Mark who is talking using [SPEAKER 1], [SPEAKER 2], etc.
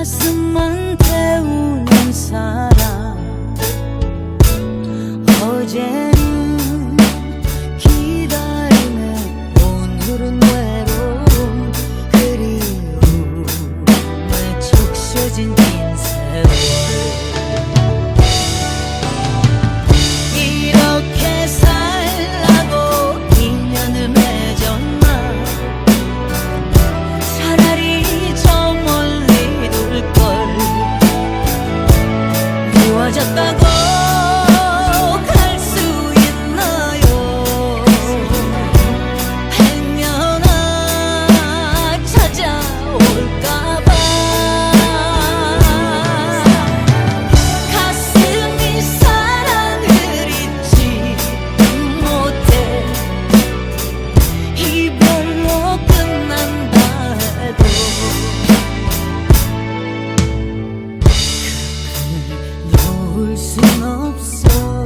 [SPEAKER 1] 가슴만 태우는 사람. 어제는 Başın olsun